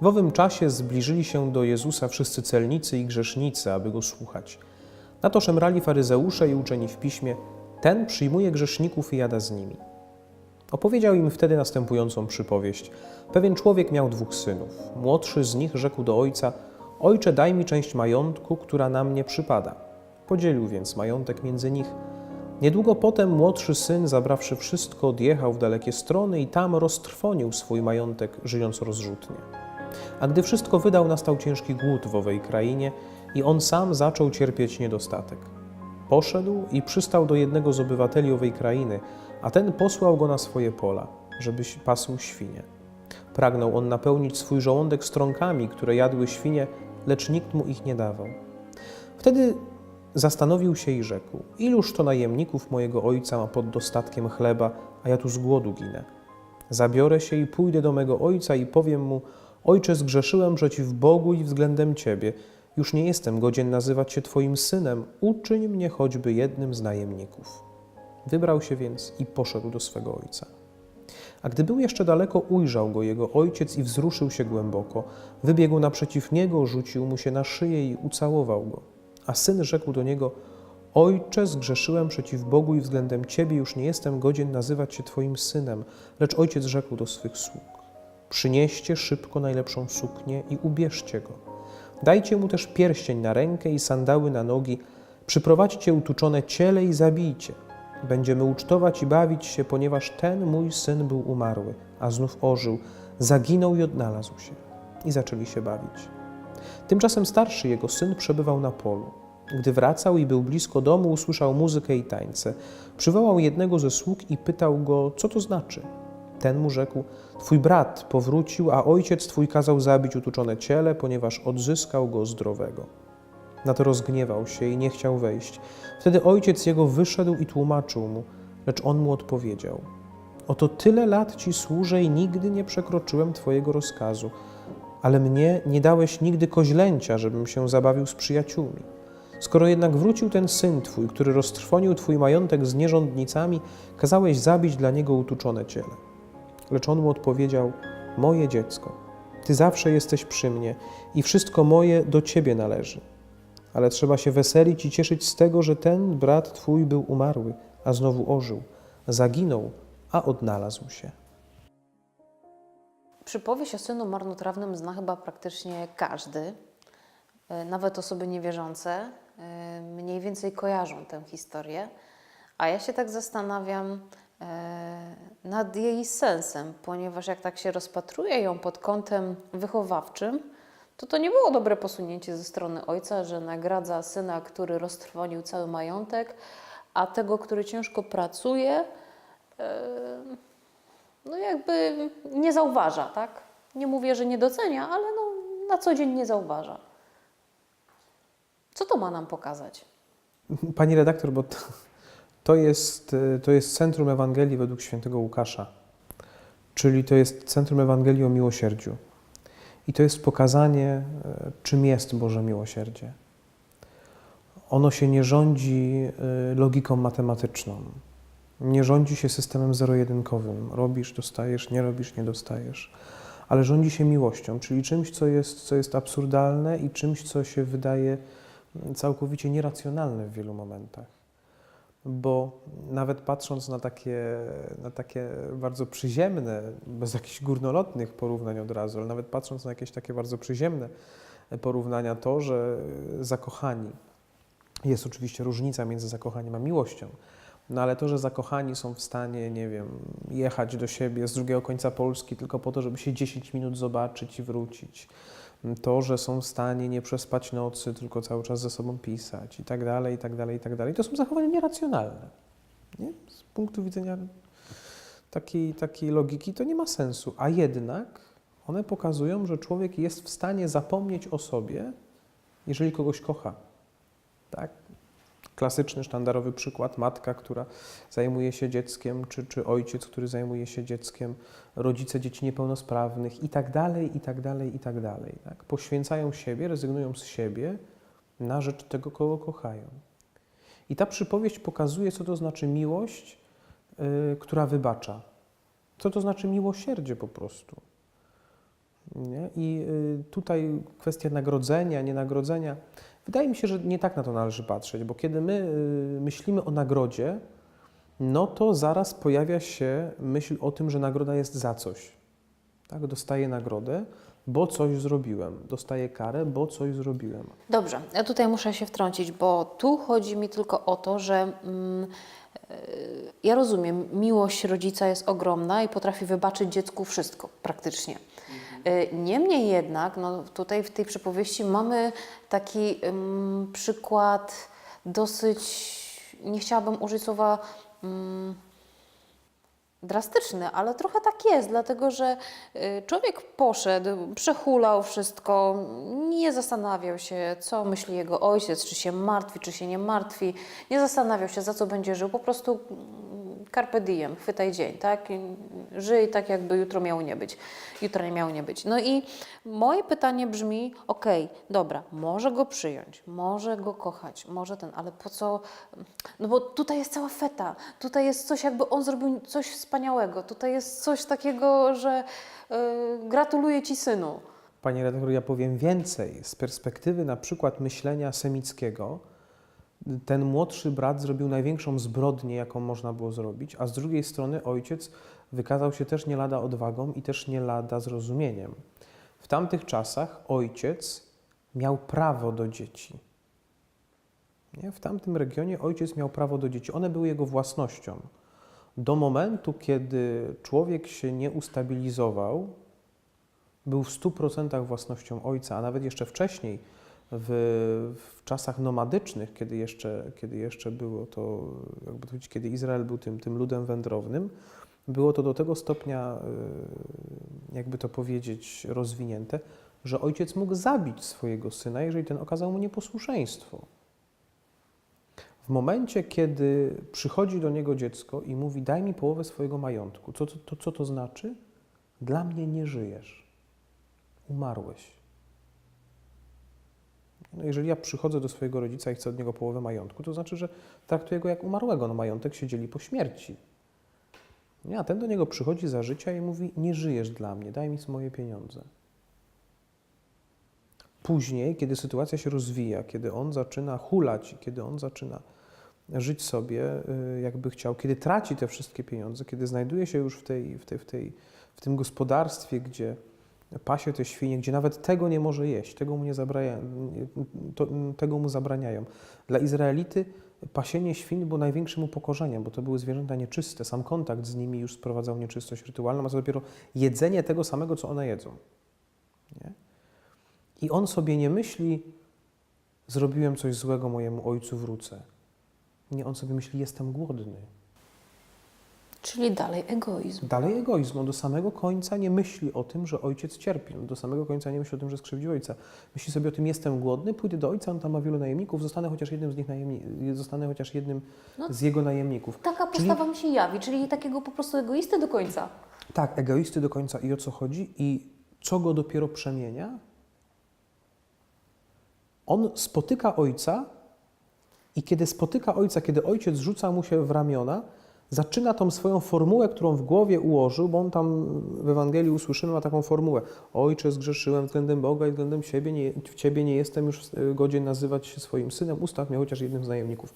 W owym czasie zbliżyli się do Jezusa wszyscy celnicy i grzesznicy, aby go słuchać. Na to szemrali faryzeusze i uczeni w piśmie: Ten przyjmuje grzeszników i jada z nimi. Opowiedział im wtedy następującą przypowieść. Pewien człowiek miał dwóch synów. Młodszy z nich rzekł do ojca: Ojcze, daj mi część majątku, która na mnie przypada. Podzielił więc majątek między nich. Niedługo potem młodszy syn, zabrawszy wszystko, odjechał w dalekie strony i tam roztrwonił swój majątek, żyjąc rozrzutnie. A gdy wszystko wydał, nastał ciężki głód w owej krainie i on sam zaczął cierpieć niedostatek. Poszedł i przystał do jednego z obywateli owej krainy, a ten posłał go na swoje pola, żeby pasł świnie. Pragnął on napełnić swój żołądek strąkami, które jadły świnie, lecz nikt mu ich nie dawał. Wtedy zastanowił się i rzekł: Iluż to najemników mojego ojca ma pod dostatkiem chleba, a ja tu z głodu ginę. Zabiorę się i pójdę do mego ojca i powiem mu: Ojcze, zgrzeszyłem przeciw Bogu i względem ciebie. Już nie jestem godzien nazywać się twoim synem, uczyń mnie choćby jednym z najemników. Wybrał się więc i poszedł do swego ojca. A gdy był jeszcze daleko, ujrzał go jego ojciec i wzruszył się głęboko. Wybiegł naprzeciw niego, rzucił mu się na szyję i ucałował go. A syn rzekł do niego: Ojcze, zgrzeszyłem przeciw Bogu i względem ciebie, już nie jestem godzien nazywać się twoim synem. Lecz ojciec rzekł do swych sług: Przynieście szybko najlepszą suknię i ubierzcie go. Dajcie mu też pierścień na rękę i sandały na nogi. Przyprowadźcie utuczone ciele i zabijcie. Będziemy ucztować i bawić się, ponieważ ten mój syn był umarły, a znów ożył, zaginął i odnalazł się. I zaczęli się bawić. Tymczasem starszy jego syn przebywał na polu. Gdy wracał i był blisko domu, usłyszał muzykę i tańce. Przywołał jednego ze sług i pytał go, co to znaczy. Ten mu rzekł: Twój brat powrócił, a ojciec twój kazał zabić utuczone ciele, ponieważ odzyskał go zdrowego. Na to rozgniewał się i nie chciał wejść. Wtedy ojciec jego wyszedł i tłumaczył mu, lecz on mu odpowiedział: Oto tyle lat ci służę i nigdy nie przekroczyłem twojego rozkazu, ale mnie nie dałeś nigdy koźlęcia, żebym się zabawił z przyjaciółmi. Skoro jednak wrócił ten syn twój, który roztrwonił twój majątek z nierządnicami, kazałeś zabić dla niego utuczone ciele. Lecz on mu odpowiedział: Moje dziecko, ty zawsze jesteś przy mnie i wszystko moje do ciebie należy. Ale trzeba się weselić i cieszyć z tego, że ten brat twój był umarły, a znowu ożył, zaginął, a odnalazł się. Przypowieść o synu marnotrawnym zna chyba praktycznie każdy. E, Nawet osoby niewierzące e, mniej więcej kojarzą tę historię. A ja się tak zastanawiam nad jej sensem, ponieważ jak tak się rozpatruje ją pod kątem wychowawczym, to to nie było dobre posunięcie ze strony ojca, że nagradza syna, który roztrwonił cały majątek, a tego, który ciężko pracuje, e, no jakby nie zauważa, tak? Nie mówię, że nie docenia, ale no, na co dzień nie zauważa. Co to ma nam pokazać? Pani redaktor, bo to, to, jest, y, to jest centrum Ewangelii według świętego Łukasza, czyli to jest centrum Ewangelii o miłosierdziu. I to jest pokazanie, y, czym jest Boże miłosierdzie. Ono się nie rządzi y, logiką matematyczną, nie rządzi się systemem zero-jedynkowym. Robisz, dostajesz, nie robisz, nie dostajesz. Ale rządzi się miłością, czyli czymś, co jest, co jest absurdalne i czymś, co się wydaje całkowicie nieracjonalne w wielu momentach. Bo nawet patrząc na takie, na takie bardzo przyziemne, bez jakichś górnolotnych porównań od razu, ale nawet patrząc na jakieś takie bardzo przyziemne porównania, to, że zakochani, jest oczywiście różnica między zakochaniem a miłością, no ale to, że zakochani są w stanie, nie wiem, jechać do siebie z drugiego końca Polski tylko po to, żeby się 10 minut zobaczyć i wrócić. To, że są w stanie nie przespać nocy, tylko cały czas ze sobą pisać i tak dalej, i tak dalej, i tak dalej. To są zachowania nieracjonalne. Nie? Z punktu widzenia takiej, takiej logiki to nie ma sensu. A jednak one pokazują, że człowiek jest w stanie zapomnieć o sobie, jeżeli kogoś kocha. Tak? Klasyczny, sztandarowy przykład, matka, która zajmuje się dzieckiem, czy, czy ojciec, który zajmuje się dzieckiem, rodzice dzieci niepełnosprawnych i tak dalej, i tak dalej, i tak dalej. Tak? Poświęcają siebie, rezygnują z siebie na rzecz tego, kogo kochają. I ta przypowieść pokazuje, co to znaczy miłość, yy, która wybacza. Co to znaczy miłosierdzie po prostu. Nie? I y, tutaj kwestia nagrodzenia, nienagrodzenia. Wydaje mi się, że nie tak na to należy patrzeć, bo kiedy my y, myślimy o nagrodzie, no to zaraz pojawia się myśl o tym, że nagroda jest za coś. Tak? Dostaję nagrodę, bo coś zrobiłem. Dostaję karę, bo coś zrobiłem. Dobrze, ja tutaj muszę się wtrącić, bo tu chodzi mi tylko o to, że mm, e, ja rozumiem, miłość rodzica jest ogromna i potrafi wybaczyć dziecku wszystko praktycznie. E, Niemniej jednak, no tutaj w tej przypowieści mamy taki ym, przykład dosyć, nie chciałabym użyć słowa mm, drastyczny, ale trochę tak jest, dlatego że y, człowiek poszedł, przechulał wszystko, nie zastanawiał się, co myśli jego ojciec, czy się martwi, czy się nie martwi, nie zastanawiał się, za co będzie żył, po prostu carpe diem, chwytaj dzień, tak? Żyj tak, jakby jutro miało nie być, jutro nie miało nie być. No i moje pytanie brzmi, okej, dobra, może go przyjąć, może go kochać, może ten, ale po co, no bo tutaj jest cała feta, tutaj jest coś, jakby on zrobił coś wspaniałego, tutaj jest coś takiego, że y, gratuluję Ci synu. Panie redaktor, ja powiem więcej. Z perspektywy na przykład myślenia semickiego, ten młodszy brat zrobił największą zbrodnię, jaką można było zrobić, a z drugiej strony ojciec wykazał się też nie lada odwagą i też nie lada zrozumieniem. W tamtych czasach ojciec miał prawo do dzieci. Nie? W tamtym regionie ojciec miał prawo do dzieci. One były jego własnością. Do momentu, kiedy człowiek się nie ustabilizował, był w 100% własnością ojca, a nawet jeszcze wcześniej, w, w czasach nomadycznych, kiedy jeszcze, kiedy jeszcze było to, jakby to powiedzieć, kiedy Izrael był tym, tym ludem wędrownym, było to do tego stopnia, y, jakby to powiedzieć, rozwinięte, że ojciec mógł zabić swojego syna, jeżeli ten okazał mu nieposłuszeństwo. W momencie, kiedy przychodzi do niego dziecko i mówi: Daj mi połowę swojego majątku, co to, to, co to znaczy? Dla mnie nie żyjesz. Umarłeś. No jeżeli ja przychodzę do swojego rodzica i chcę od niego połowę majątku, to znaczy, że traktuję go jak umarłego. No majątek się dzieli po śmierci. Nie, a ten do niego przychodzi za życia i mówi: Nie żyjesz dla mnie, daj mi moje pieniądze. Później, kiedy sytuacja się rozwija, kiedy on zaczyna hulać, kiedy on zaczyna żyć sobie, y, jakby chciał, kiedy traci te wszystkie pieniądze, kiedy znajduje się już w, tej, w, tej, w, tej, w tym gospodarstwie, gdzie pasie te świnie, gdzie nawet tego nie może jeść, tego mu, nie zabraja, to, tego mu zabraniają. Dla Izraelity pasienie świn było największym upokorzeniem, bo to były zwierzęta nieczyste. Sam kontakt z nimi już sprowadzał nieczystość rytualną, a co dopiero jedzenie tego samego, co one jedzą. Nie? I on sobie nie myśli, zrobiłem coś złego mojemu ojcu, wrócę. Nie, on sobie myśli, jestem głodny. Czyli dalej egoizm. Dalej egoizm. On do samego końca nie myśli o tym, że ojciec cierpi. On do samego końca nie myśli o tym, że skrzywdził ojca. Myśli sobie o tym, jestem głodny, pójdę do ojca, on tam ma wielu najemników, zostanę chociaż jednym z nich najemni- zostanę chociaż jednym No. z jego najemników. Taka Czyli- postawa mi się jawi, czyli takiego po prostu egoisty do końca. Tak, egoisty do końca i o co chodzi i co go dopiero przemienia? On spotyka ojca i kiedy spotyka ojca, kiedy ojciec rzuca mu się w ramiona, zaczyna tą swoją formułę, którą w głowie ułożył, bo on tam w Ewangelii usłyszymy, ma taką formułę. Ojcze, zgrzeszyłem względem Boga i względem Ciebie, nie, w Ciebie nie jestem już e, godzien nazywać się swoim synem, ustaw mnie chociaż jednym z najemników.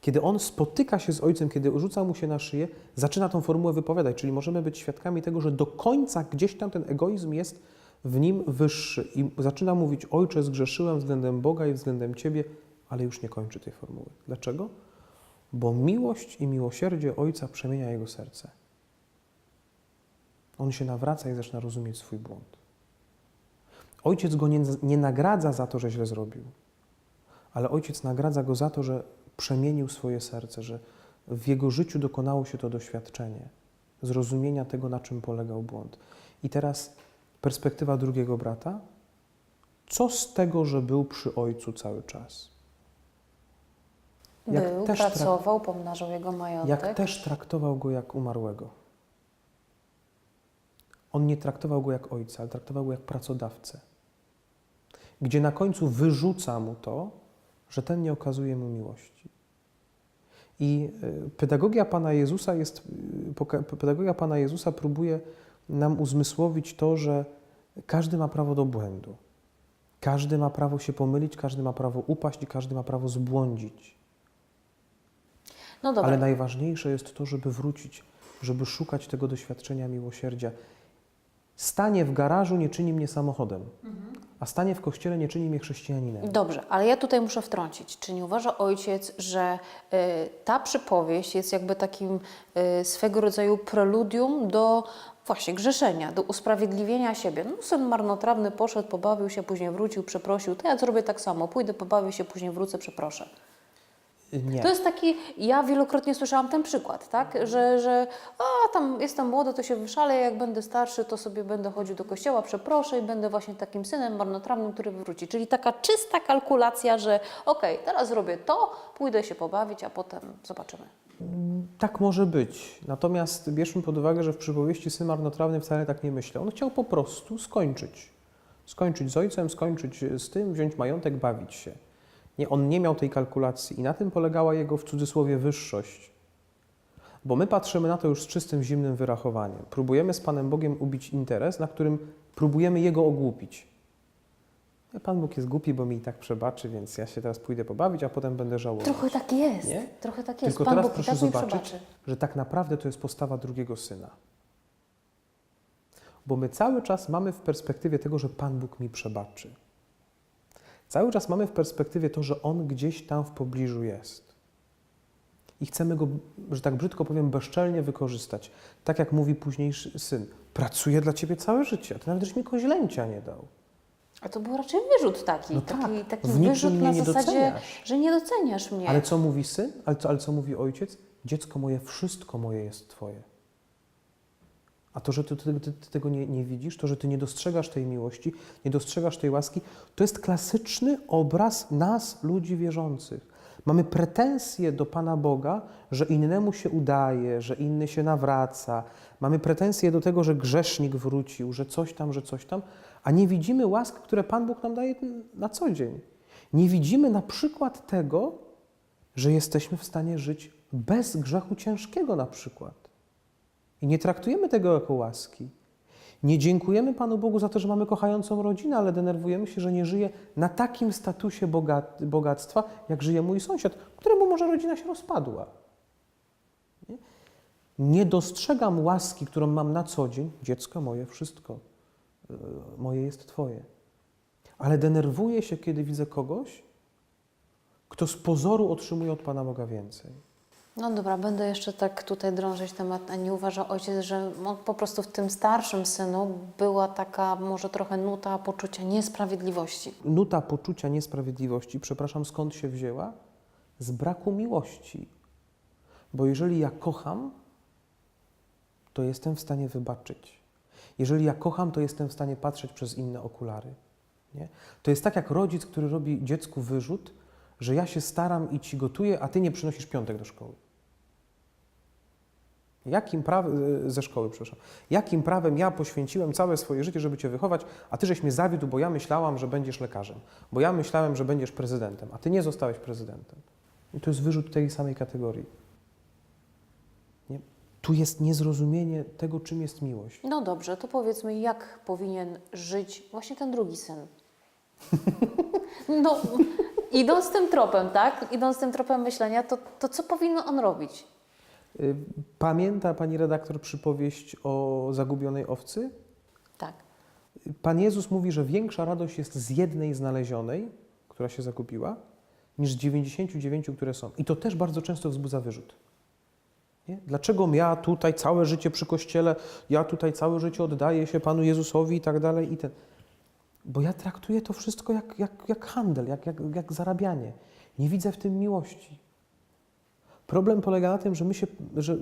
Kiedy on spotyka się z ojcem, kiedy rzuca mu się na szyję, zaczyna tą formułę wypowiadać, czyli możemy być świadkami tego, że do końca gdzieś tam ten egoizm jest w nim wyższy i zaczyna mówić, ojcze, zgrzeszyłem względem Boga i względem Ciebie, ale już nie kończy tej formuły. Dlaczego? Bo miłość i miłosierdzie Ojca przemienia jego serce. On się nawraca i zaczyna rozumieć swój błąd. Ojciec go nie, nie nagradza za to, że źle zrobił, ale ojciec nagradza go za to, że przemienił swoje serce, że w jego życiu dokonało się to doświadczenie zrozumienia tego, na czym polegał błąd. I teraz perspektywa drugiego brata. Co z tego, że był przy ojcu cały czas? Jak Był, też pracował, pomnażał jego majątek. Jak też traktował go jak umarłego. On nie traktował go jak ojca, ale traktował go jak pracodawcę. Gdzie na końcu wyrzuca mu to, że ten nie okazuje mu miłości. I y, pedagogia Pana Jezusa jest, y, pedagogia Pana Jezusa próbuje nam uzmysłowić to, że Każdy ma prawo do błędu. Każdy ma prawo się pomylić, każdy ma prawo upaść i każdy ma prawo zbłądzić. No dobra, Ale najważniejsze jest to, żeby wrócić, żeby szukać tego doświadczenia miłosierdzia. Stanie w garażu nie czyni mnie samochodem, a stanie w kościele nie czyni mnie chrześcijaninem. Dobrze, ale ja tutaj muszę wtrącić. Czy nie uważa ojciec, że y, ta przypowieść jest jakby takim y, swego rodzaju preludium do właśnie grzeszenia, do usprawiedliwienia siebie? No, syn marnotrawny poszedł, pobawił się, później wrócił, przeprosił. To ja zrobię tak samo. Pójdę, pobawię się, później wrócę, przeproszę. Nie. To jest taki, ja wielokrotnie słyszałam ten przykład, tak? Że, że a tam jestem młody, to się wyszaleję, jak będę starszy, to sobie będę chodził do kościoła, przeproszę i będę właśnie takim synem marnotrawnym, który wróci. Czyli taka czysta kalkulacja, że okej, teraz zrobię to, pójdę się pobawić, a potem zobaczymy. Tak może być. Natomiast bierzmy pod uwagę, że w przypowieści syn marnotrawny wcale tak nie myślał. On chciał po prostu skończyć. Skończyć z ojcem, skończyć z tym, wziąć majątek, bawić się. Nie, on nie miał tej kalkulacji i na tym polegała jego w cudzysłowie wyższość. Bo my patrzymy na to już z czystym, zimnym wyrachowaniem. Próbujemy z Panem Bogiem ubić interes, na którym próbujemy Jego ogłupić. Pan Bóg jest głupi, bo mi i tak przebaczy, więc ja się teraz pójdę pobawić, a potem będę żałował. Trochę tak jest. Nie? Trochę tak jest. Tylko Pan teraz Bóg proszę tak zobaczyć, że tak naprawdę to jest postawa drugiego syna. Bo my cały czas mamy w perspektywie tego, że Pan Bóg mi przebaczy. Cały czas mamy w perspektywie to, że On gdzieś tam w pobliżu jest. I chcemy go, że tak brzydko powiem, bezczelnie wykorzystać. Tak jak mówi późniejszy syn. Pracuję dla Ciebie całe życie, a Ty nawet mi koźlęcia nie dał. A to był raczej wyrzut taki. No taki tak, taki niczym wyrzut na zasadzie, doceniasz. że nie doceniasz mnie. Ale co mówi syn? Ale co, ale co mówi ojciec? Dziecko moje, wszystko moje jest Twoje. A to, że ty, ty, ty, ty tego nie, nie widzisz, to, że ty nie dostrzegasz tej miłości, nie dostrzegasz tej łaski, to jest klasyczny obraz nas, ludzi wierzących. Mamy pretensje do Pana Boga, że innemu się udaje, że inny się nawraca. Mamy pretensje do tego, że grzesznik wrócił, że coś tam, że coś tam, a nie widzimy łask, które Pan Bóg nam daje na co dzień. Nie widzimy na przykład tego, że jesteśmy w stanie żyć bez grzechu ciężkiego na przykład. I nie traktujemy tego jako łaski. Nie dziękujemy Panu Bogu za to, że mamy kochającą rodzinę, ale denerwujemy się, że nie żyje na takim statusie bogactwa, jak żyje mój sąsiad, któremu może rodzina się rozpadła. Nie? nie dostrzegam łaski, którą mam na co dzień. Dziecko moje, wszystko e, moje jest Twoje. Ale denerwuję się, kiedy widzę kogoś, kto z pozoru otrzymuje od Pana Boga więcej. No dobra, będę jeszcze tak tutaj drążyć temat, a nie uważa ojciec, że po prostu w tym starszym synu była taka może trochę nuta poczucia niesprawiedliwości. nuta poczucia niesprawiedliwości, przepraszam, skąd się wzięła? Z braku miłości. Bo jeżeli ja kocham, to jestem w stanie wybaczyć. Jeżeli ja kocham, to jestem w stanie patrzeć przez inne okulary. Nie? To jest tak jak rodzic, który robi dziecku wyrzut, że ja się staram i ci gotuję, a ty nie przynosisz piątek do szkoły. Jakim prawem, ze szkoły, przepraszam, jakim prawem ja poświęciłem całe swoje życie, żeby Cię wychować, a Ty żeś mnie zawiódł, bo ja myślałam, że będziesz lekarzem, bo ja myślałem, że będziesz prezydentem, a Ty nie zostałeś prezydentem. I to jest wyrzut tej samej kategorii. Nie? Tu jest niezrozumienie tego, czym jest miłość. No dobrze, to powiedzmy, jak powinien żyć właśnie ten drugi syn? No, idąc tym tropem, tak? Idąc tym tropem myślenia, to, to co powinien on robić? Y, Pamięta Pani redaktor przypowieść o zagubionej owcy? Tak. Pan Jezus mówi, że większa radość jest z jednej znalezionej, która się zakupiła, niż z 99, które są. I to też bardzo często wzbudza wyrzut. Nie? Dlaczego ja tutaj całe życie przy Kościele, ja tutaj całe życie oddaję się Panu Jezusowi i tak dalej i ten. Bo ja traktuję to wszystko jak, jak, jak handel, jak, jak, jak zarabianie. Nie widzę w tym miłości. Problem polega na tym, że my się, że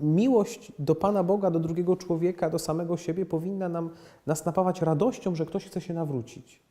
miłość do Pana Boga, do drugiego człowieka, do samego siebie powinna nam, nas napawać radością, że ktoś chce się nawrócić.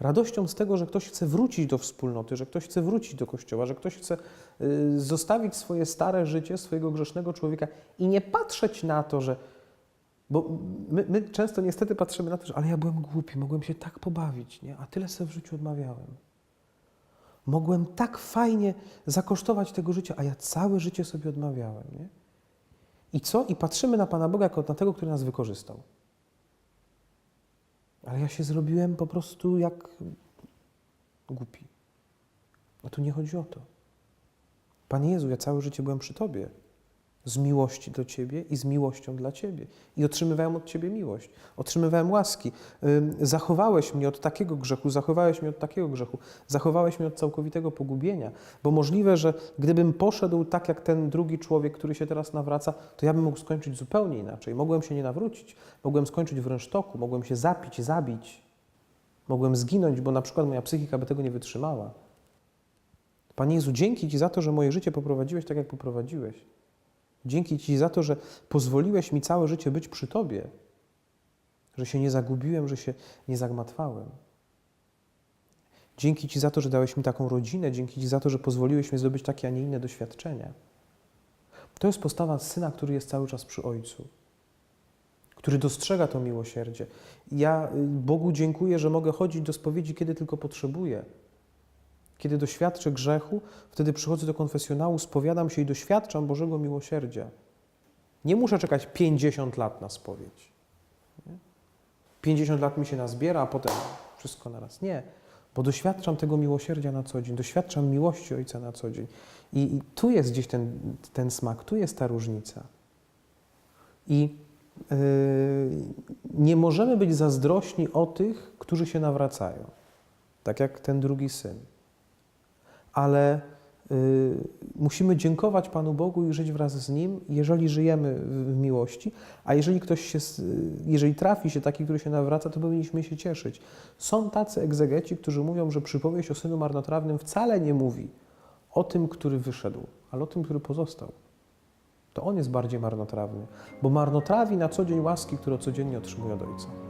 Radością z tego, że ktoś chce wrócić do wspólnoty, że ktoś chce wrócić do kościoła, że ktoś chce y, zostawić swoje stare życie, swojego grzesznego człowieka i nie patrzeć na to, że. Bo my, my często niestety patrzymy na to, że ale ja byłem głupi, mogłem się tak pobawić, nie? a tyle sobie w życiu odmawiałem. Mogłem tak fajnie zakosztować tego życia, a ja całe życie sobie odmawiałem. Nie? I co? I patrzymy na Pana Boga jako na tego, który nas wykorzystał. Ale ja się zrobiłem po prostu jak głupi. No tu nie chodzi o to. Panie Jezu, ja całe życie byłem przy Tobie. Z miłości do Ciebie i z miłością dla Ciebie. I otrzymywałem od Ciebie miłość. Otrzymywałem łaski. Zachowałeś mnie od takiego grzechu, zachowałeś mnie od takiego grzechu, zachowałeś mnie od całkowitego pogubienia. Bo możliwe, że gdybym poszedł tak jak ten drugi człowiek, który się teraz nawraca, to ja bym mógł skończyć zupełnie inaczej. Mogłem się nie nawrócić, mogłem skończyć w rynsztoku, mogłem się zapić, zabić. Mogłem zginąć, bo na przykład moja psychika by tego nie wytrzymała. Panie Jezu, dzięki Ci za to, że moje życie poprowadziłeś tak, jak poprowadziłeś. Dzięki Ci za to, że pozwoliłeś mi całe życie być przy Tobie, że się nie zagubiłem, że się nie zagmatwałem. Dzięki Ci za to, że dałeś mi taką rodzinę, dzięki Ci za to, że pozwoliłeś mi zdobyć takie, a nie inne doświadczenia. To jest postawa syna, który jest cały czas przy Ojcu, który dostrzega to miłosierdzie. Ja y, Bogu dziękuję, że mogę chodzić do spowiedzi, kiedy tylko potrzebuję. Kiedy doświadczę grzechu, wtedy przychodzę do konfesjonału, spowiadam się i doświadczam Bożego miłosierdzia. Nie muszę czekać 50 lat na spowiedź. Nie? 50 lat mi się nazbiera, a potem wszystko naraz. Nie, bo doświadczam tego miłosierdzia na co dzień, doświadczam miłości Ojca na co dzień. I, i tu jest gdzieś ten, ten smak, tu jest ta różnica. I yy, nie możemy być zazdrośni o tych, którzy się nawracają, tak jak ten drugi syn ale y, musimy dziękować Panu Bogu i żyć wraz z Nim, jeżeli żyjemy w, miłości, a jeżeli ktoś się, y, jeżeli trafi się taki, który się nawraca, to powinniśmy się cieszyć. Są tacy egzegeci, którzy mówią, że przypowieść o synu marnotrawnym wcale nie mówi o tym, który wyszedł, ale o tym, który pozostał. To on jest bardziej marnotrawny, bo marnotrawi na co dzień łaski, które codziennie otrzymuje od Ojca.